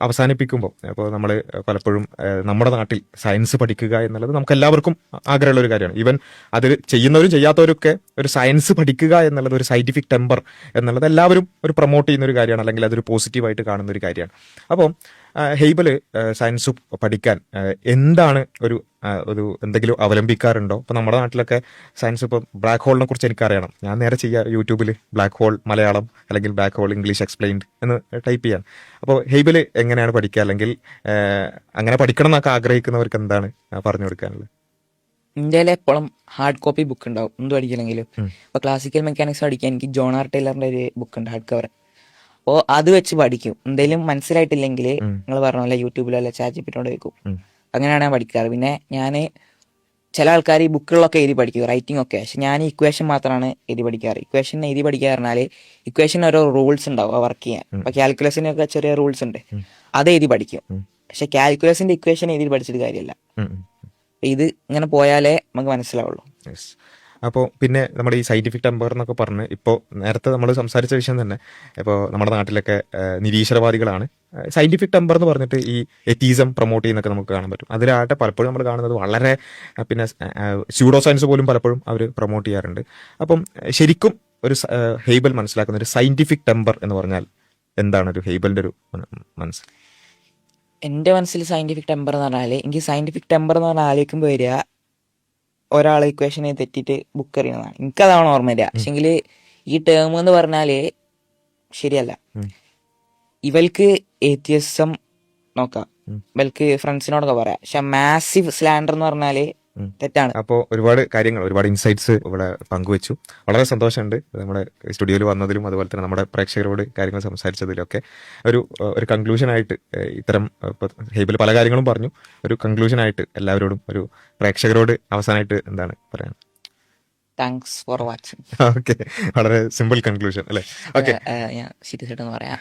അവസാനിപ്പിക്കുമ്പോൾ അപ്പോൾ നമ്മൾ പലപ്പോഴും നമ്മുടെ നാട്ടിൽ സയൻസ് പഠിക്കുക എന്നുള്ളത് നമുക്ക് എല്ലാവർക്കും ആഗ്രഹമുള്ള ഒരു കാര്യമാണ്. ഈവൻ അത് ചെയ്യുന്നവരും ചെയ്യാത്തവരൊക്കെ ഒരു സയൻസ് പഠിക്കുക എന്നുള്ളത് ഒരു സയന്റിഫിക് ടെമ്പർ എന്നുള്ളത് എല്ലാവരും ഒരു പ്രൊമോട്ട് ചെയ്യുന്ന ഒരു കാര്യമാണ് അല്ലെങ്കിൽ അതൊരു പോസിറ്റീവായിട്ട് കാണുന്ന ഒരു കാര്യമാണ്. അപ്പോൾ ഹെയ്ബൽ സയൻസ് പഠിക്കാൻ എന്താണ് ഒരു ഒരു എന്തെങ്കിലും അവലംബിക്കാറുണ്ടോ? ഇപ്പൊ നമ്മുടെ നാട്ടിലൊക്കെ സയൻസ് ഇപ്പം ബ്ലാക്ക് ഹോളിനെ കുറിച്ച് എനിക്ക് അറിയണം ഞാൻ നേരെ ചെയ്യാം യൂട്യൂബിൽ ബ്ലാക്ക് ഹോൾ മലയാളം അല്ലെങ്കിൽ ബ്ലാക്ക് ഹോൾ ഇംഗ്ലീഷ് എക്സ്പ്ലെയിൻഡ് എന്ന് ടൈപ്പ് ചെയ്യാൻ അപ്പോൾ ഹെയ്ബിൽ എങ്ങനെയാണ് പഠിക്കുക? അല്ലെങ്കിൽ അങ്ങനെ പഠിക്കണം എന്നൊക്കെ ആഗ്രഹിക്കുന്നവർക്ക് എന്താണ് പറഞ്ഞു കൊടുക്കാനുള്ളത്? ഇന്ത്യയിലെ എപ്പോഴും ഹാർഡ് കോപ്പി ബുക്ക് ഉണ്ടാവും. എന്ത് പഠിക്കില്ലെങ്കിലും ഇപ്പോൾ ക്ലാസിക്കൽ മെക്കാനിക്സ് പഠിക്കാൻ എനിക്ക് ജോൺ ആർ ടൈലറിന്റെ ഒരു ബുക്ക് ഉണ്ട് ഹാർഡ് കവർ അപ്പോൾ അത് വെച്ച് പഠിക്കും. എന്തെങ്കിലും മനസ്സിലായിട്ടില്ലെങ്കിൽ നിങ്ങൾ പറഞ്ഞ പോലെ യൂട്യൂബിലോ അല്ല ചാറ്റ് ജിപ്പിനോട് വെക്കും അങ്ങനെയാണ് ഞാൻ പഠിക്കാറ്. പിന്നെ ഞാൻ ചില ആൾക്കാർ ഈ ബുക്കുകളൊക്കെ എഴുതി പഠിക്കും റൈറ്റിംഗ് ഒക്കെ. പക്ഷെ ഞാൻ ഇക്വേഷൻ മാത്രമാണ് എഴുതി പഠിക്കാറ്. ഇക്വേഷൻ എഴുതി പഠിക്കുക പറഞ്ഞാൽ ഇക്വേഷൻ ഓരോ റൂൾസ് ഉണ്ടാവും വർക്ക് ചെയ്യാൻ. അപ്പൊ കാൽക്കുലസിനൊക്കെ ചെറിയ റൂൾസ് ഉണ്ട്. അത് എഴുതി പഠിക്കും. പക്ഷെ കാൽക്കുലസിന്റെ ഇക്വേഷൻ എഴുതി പഠിച്ചിട്ട് കാര്യമല്ല. അപ്പൊ ഇത് ഇങ്ങനെ പോയാലേ നമുക്ക് മനസ്സിലാവുള്ളൂ. അപ്പോൾ പിന്നെ നമ്മുടെ ഈ സയന്റിഫിക് ടെമ്പർ എന്നൊക്കെ പറഞ്ഞ് ഇപ്പോൾ നേരത്തെ നമ്മൾ സംസാരിച്ച വിഷയം തന്നെ. ഇപ്പോൾ നമ്മുടെ നാട്ടിലൊക്കെ നിരീശ്വരവാദികളാണ്. സയന്റിഫിക് ടെമ്പർ എന്ന് പറഞ്ഞിട്ട് ഈ എത്തീസം പ്രൊമോട്ട് ചെയ്യുന്നൊക്കെ നമുക്ക് കാണാൻ പറ്റും. അതിലാകട്ടെ പലപ്പോഴും നമ്മൾ കാണുന്നത് വളരെ പിന്നെ സ്യൂഡോ സയൻസ് പോലും പലപ്പോഴും അവർ പ്രൊമോട്ട് ചെയ്യാറുണ്ട്. അപ്പം ശരിക്കും ഒരു ഹെയ്ബൽ മനസ്സിലാക്കുന്ന ഒരു സയന്റിഫിക് ടെമ്പർ എന്ന് പറഞ്ഞാൽ എന്താണ് ഒരു ഹെയ്ബലിന്റെ ഒരു മനസ്സിൽ മനസ്സ്? എന്റെ മനസ്സിൽ സയന്റിഫിക് ടെമ്പർ എന്ന് പറഞ്ഞാൽ എനിക്ക് സയന്റിഫിക് ടെമ്പർ എന്ന് പറഞ്ഞാൽ ആലോചിക്കുമ്പോൾ വരിക ഒരാൾ ഇക്വേഷനെ തെറ്റിയിട്ട് ബുക്ക് എറിയുന്നതാണ് എനിക്കതാണ് ഓർമ്മ വരിക പക്ഷെങ്കിൽ ഈ ടേം എന്ന് പറഞ്ഞാൽ ശരിയല്ല. ഇവൽക്ക് ഇവൾക്ക് ഏത്യസം നോക്കാം ഇവൾക്ക് ഫ്രണ്ട്സിനോടൊക്കെ പറയാം. പക്ഷെ മാസീവ് സ്ലാൻഡർ എന്ന് പറഞ്ഞാൽ ഉം. തെറ്റാണ്. അപ്പോൾ ഒരുപാട് കാര്യങ്ങൾ ഒരുപാട് ഇൻസൈറ്റ്സ് ഇവിടെ പങ്കുവച്ചു. വളരെ സന്തോഷമുണ്ട് നമ്മുടെ സ്റ്റുഡിയോയിൽ വന്നതിലും അതുപോലെ തന്നെ നമ്മുടെ പ്രേക്ഷകരോട് കാര്യങ്ങൾ സംസാരിച്ചതിലൊക്കെ. ഒരു ഒരു കൺക്ലൂഷൻ ആയിട്ട് ഇത്തരം ഹേബിൽ പല കാര്യങ്ങളും പറഞ്ഞു. ഒരു കൺക്ലൂഷൻ ആയിട്ട് എല്ലാവരോടും ഒരു പ്രേക്ഷകരോട് അവസാനമായിട്ട് എന്താണ് പറയാൻ? താങ്ക്സ് ഫോർ വാച്ചിങ് ഓക്കെ വളരെ സിമ്പിൾ കൺക്ലൂഷൻ അല്ലേ? ഓക്കെ ഞാൻ സീരിയസ് ആയിട്ടൊന്ന് പറയാം.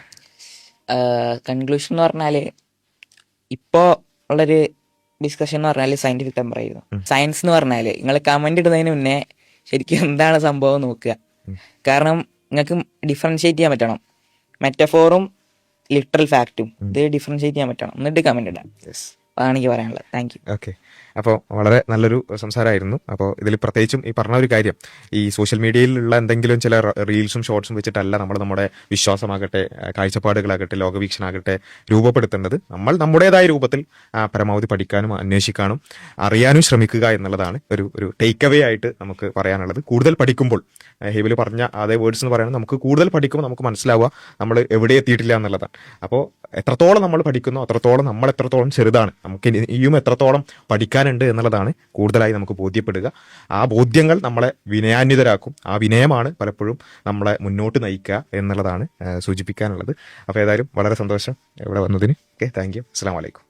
കൺക്ലൂഷൻ എന്ന് പറഞ്ഞാൽ ഇപ്പോൾ ഉള്ളൊരു ഡിസ്കഷൻ എന്ന് പറഞ്ഞാൽ സയന്റിഫിക് ടെമ്പർ ആയിരുന്നു. സയൻസ് എന്ന് പറഞ്ഞാൽ നിങ്ങൾ കമന്റ് ഇടുന്നതിന് മുന്നേ ശരിക്കും എന്താണ് സംഭവം നോക്കുക. കാരണം നിങ്ങൾക്ക് ഡിഫറൻഷിയേറ്റ് ചെയ്യാൻ പറ്റണം. മെറ്റഫോറും ലിറ്ററൽ ഫാക്റ്റും ഇത് ഡിഫറൻഷിയേറ്റ് ചെയ്യാൻ പറ്റണം. എന്നിട്ട് കമന്റ് ഇടാം. അതാണ് എനിക്ക് പറയാനുള്ളത്. താങ്ക് യു ഓക്കെ അപ്പോൾ വളരെ നല്ലൊരു സംസാരമായിരുന്നു. അപ്പോൾ ഇതിൽ പ്രത്യേകിച്ചും ഈ പറഞ്ഞ ഒരു കാര്യം ഈ സോഷ്യൽ മീഡിയയിലുള്ള എന്തെങ്കിലും ചില റീൽസും ഷോർട്സും വെച്ചിട്ടല്ല നമ്മൾ നമ്മുടെ വിശ്വാസമാകട്ടെ കാഴ്ചപ്പാടുകളാകട്ടെ ലോകവീക്ഷണമാകട്ടെ രൂപപ്പെടുത്തേണ്ടത്. നമ്മൾ നമ്മുടേതായ രൂപത്തിൽ പരമാവധി പഠിക്കാനും അന്വേഷിക്കാനും അറിയാനും ശ്രമിക്കുക എന്നുള്ളതാണ് ഒരു ഒരു ടേക്ക് അവേ ആയിട്ട് നമുക്ക് പറയാനുള്ളത്. കൂടുതൽ പഠിക്കുമ്പോൾ ഹേബിൽ പറഞ്ഞ അതേ വേർഡ്സ് എന്ന് പറയുന്നത് നമുക്ക് കൂടുതൽ പഠിക്കുമ്പോൾ നമുക്ക് മനസ്സിലാവുക നമ്മൾ എവിടെ എത്തിയിട്ടില്ല എന്നുള്ളതാണ്. അപ്പോൾ എത്രത്തോളം നമ്മൾ പഠിക്കുന്നു അത്രത്തോളം നമ്മൾ എത്രത്തോളം ചെറുതാണ് നമുക്ക് ഇനി- ഇനിയും എത്രത്തോളം പഠിക്കാനുണ്ട് എന്നുള്ളതാണ് കൂടുതലായി നമുക്ക് ബോധ്യപ്പെടുക. ആ ബോധ്യങ്ങൾ നമ്മളെ വിനയാന്വിതരാക്കും. ആ വിനയമാണ് പലപ്പോഴും നമ്മളെ മുന്നോട്ട് നയിക്കുക എന്നുള്ളതാണ് സൂചിപ്പിക്കാനുള്ളത്. അപ്പോൾ ഏതായാലും വളരെ സന്തോഷം ഇവിടെ വന്നതിന്. ഓക്കെ താങ്ക് യു അസ്സാം വലൈക്കും